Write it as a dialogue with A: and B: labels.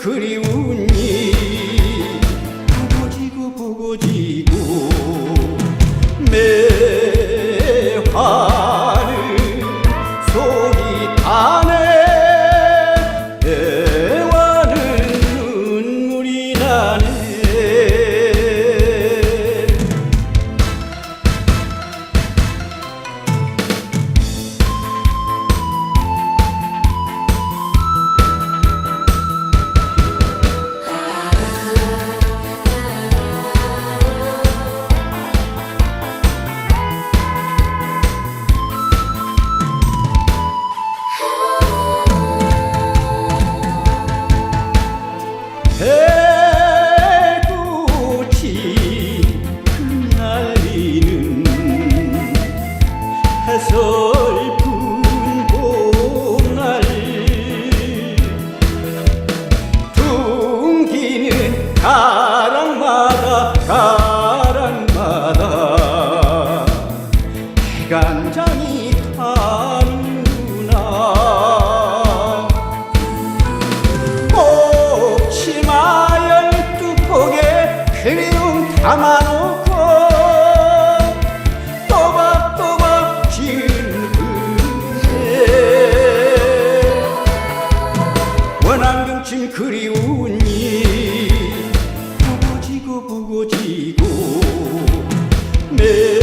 A: 그리우니 부고지고 부고지고 매화를 속이 타네. 애와는 눈물이 나네. 간장이 타는구나. 혹시마 열두 폭에 그리움 담아놓고 또박또박 질그새 원한경침 그리운이 부고지고 부고지고 내